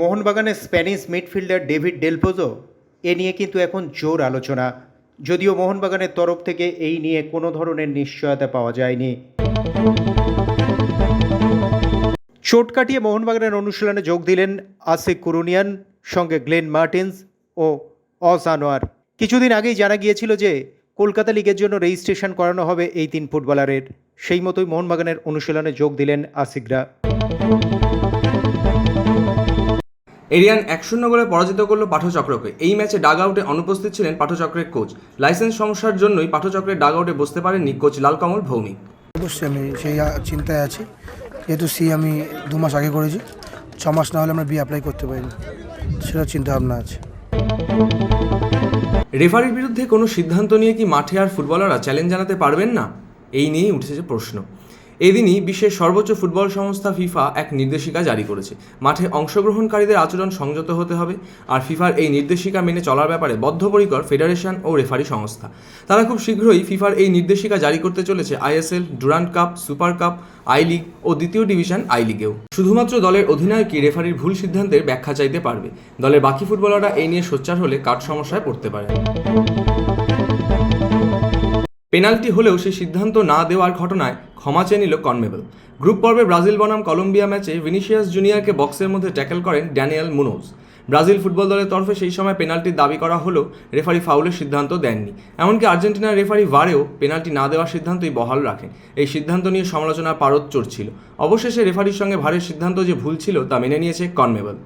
মোহনবাগানের Spanish midfielder David Delpozo এ নিয়ে কিন্তু এখন জোর আলোচনা। যদিও মোহনবাগানের তরফ থেকে এই নিয়ে কোনো ধরনের নিশ্চয়তা পাওয়া যায়নি। চোট কাটিয়ে মোহনবাগানের অনুশীলনে যোগ দিলেন আসিক কুরুনিয়ান, সঙ্গে গ্লেন মার্টিন্স ও অস আনোয়ার কিছুদিন আগেই জানা গিয়েছিল যে কলকাতা লিগের জন্য রেজিস্ট্রেশন করানো হবে এই তিন ফুটবলারের। সেই মতোই মোহনবাগানের অনুশীলনে যোগ দিলেন আসিকরা এরিয়ান এক শূন্য গোলে পরাজিত করল পাঠচক্রকে। এই ম্যাচে ডাগ আউটে অনুপস্থিত ছিলেন পাঠচক্রের কোচ। লাইসেন্স সমস্যার জন্যই পাঠচক্রের ডাগ আউটে বসতে পারেননি কোচ লালকমল ভৌমিক। অবশ্যই আমি সেই চিন্তায় আছি। যেহেতু সি আমি দু মাস আগে করেছি ছ মাস না হলে আমরা বি অ্যাপ্লাই করতে পারিনি। সেটা চিন্তা ভাবনা আছে। রেফারির বিরুদ্ধে কোনো সিদ্ধান্ত নিয়ে কি মাঠে আর ফুটবলাররা চ্যালেঞ্জ জানাতে পারবেন না? এই নিয়েই উঠেছে প্রশ্ন। এদিনই বিশ্বের সর্বোচ্চ ফুটবল সংস্থা ফিফা এক নির্দেশিকা জারি করেছে। মাঠে অংশগ্রহণকারীদের আচরণ সংযত হতে হবে, আর ফিফার এই নির্দেশিকা মেনে চলার ব্যাপারে বদ্ধপরিকর ফেডারেশন ও রেফারি সংস্থা। তারা খুব শীঘ্রই ফিফার এই নির্দেশিকা জারি করতে চলেছে ISL, Durand cup, super cup, I league ও দ্বিতীয় ডিভিশন আই লিগেও। শুধুমাত্র দলের অধিনায়কই রেফারির ভুল সিদ্ধান্তের ব্যাখ্যা চাইতে পারবে? দলের বাকি ফুটবলাররা এই নিয়ে সোচ্চার হলে কাঠ সমস্যায় পড়তে পারে? পেনাল্টি হলেও সেই সিদ্ধান্ত না দেওয়ার ঘটনায় ক্ষমা চেয়ে নিল কনমেবল। গ্রুপ পর্বে ব্রাজিল বনাম কলম্বিয়া ম্যাচে ভিনিসিয়াস জুনিয়রকে বক্সের মধ্যে ট্যাকেল করেন ড্যানিয়েল মুনোজ। ব্রাজিল ফুটবল দলের তরফে সেই সময় পেনাল্টির দাবি করা হলেও রেফারি ফাউলের সিদ্ধান্ত দেননি। এমনকি আর্জেন্টিনার রেফারি ভারেও পেনাল্টি না দেওয়ার সিদ্ধান্তই বহাল রাখেন। এই সিদ্ধান্ত নিয়ে সমালোচনার পারদ চড়ছিল। অবশেষে রেফারির সঙ্গে ভারের সিদ্ধান্ত যে ভুল ছিল তা মেনে নিয়েছে কনমেবল।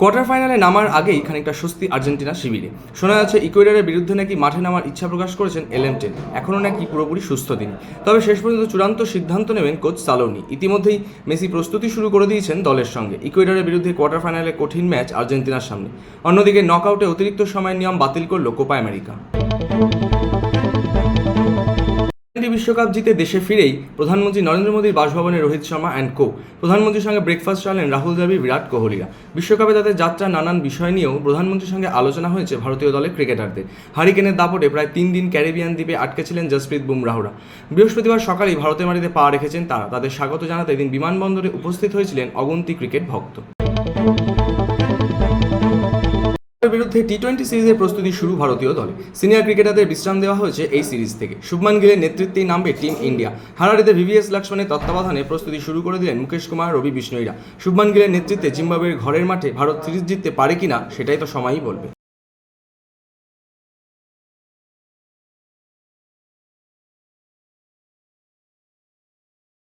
কোয়ার্টার ফাইনালে নামার আগেই খানিকটা স্বস্তি আর্জেন্টিনা শিবিরে। শোনা যাচ্ছে, ইকুয়েডারের বিরুদ্ধে নাকি মাঠে নামার ইচ্ছা প্রকাশ করেছেন এলেনটেন এখনও নাকি পুরোপুরি সুস্থ তিনি। তবে শেষ পর্যন্ত চূড়ান্ত সিদ্ধান্ত নেবেন কোচ সালোনি। ইতিমধ্যেই মেসি প্রস্তুতি শুরু করে দিয়েছেন দলের সঙ্গে। ইকুয়েডারের বিরুদ্ধে কোয়ার্টার ফাইনালে কঠিন ম্যাচ আর্জেন্টিনার সামনে। অন্যদিকে নকআউটে অতিরিক্ত সময়ের নিয়ম বাতিল করল কোপা আমেরিকা। টি বিশ্বকাপ জিতে দেশে ফিরেই প্রধানমন্ত্রী নরেন্দ্র মোদীর বাসভবনে রোহিত শর্মা অ্যান্ড কো প্রধানমন্ত্রীর সঙ্গে ব্রেকফাস্ট চালেন রাহুল দ্রাবিড়, বিরাট কোহলিরা। বিশ্বকাপে তাদের যাত্রা নানান বিষয় নিয়েও প্রধানমন্ত্রীর সঙ্গে আলোচনা হয়েছে ভারতীয় দলের ক্রিকেটারদের। হারিকেনের দাপটে প্রায় তিন দিন ক্যারিবিয়ান দ্বীপে আটকে ছিলেন জসপ্রীত বুমরাহরা। বৃহস্পতিবার সকালেই ভারতের মাটিতে পা রেখেছেন তারা। তাদের স্বাগত জানাতে এদিন বিমানবন্দরে উপস্থিত হয়েছিলেন অগন্তি ক্রিকেট ভক্ত। ভারতের বিরুদ্ধে টি টোয়েন্টি সিরিজের প্রস্তুতি শুরু ভারতীয় দলে। সিনিয়র ক্রিকেটারদের বিশ্রাম দেওয়া হয়েছে এই সিরিজ থেকে। শুভমান গিলের নেতৃত্বেই নামবে টিম ইন্ডিয়া। হারারিতে ভিভিএস লক্ষ্মণের তত্ত্বাবধানে প্রস্তুতি শুরু করে দিলেন মুকেশ কুমার, রবি বিষ্ণইরা। শুভমান গিলের নেতৃত্বে জিম্বাবুয়ের ঘরের মাঠে ভারত সিরিজ জিততে পারে কিনা, সেটাই তো সময়ই বলবে।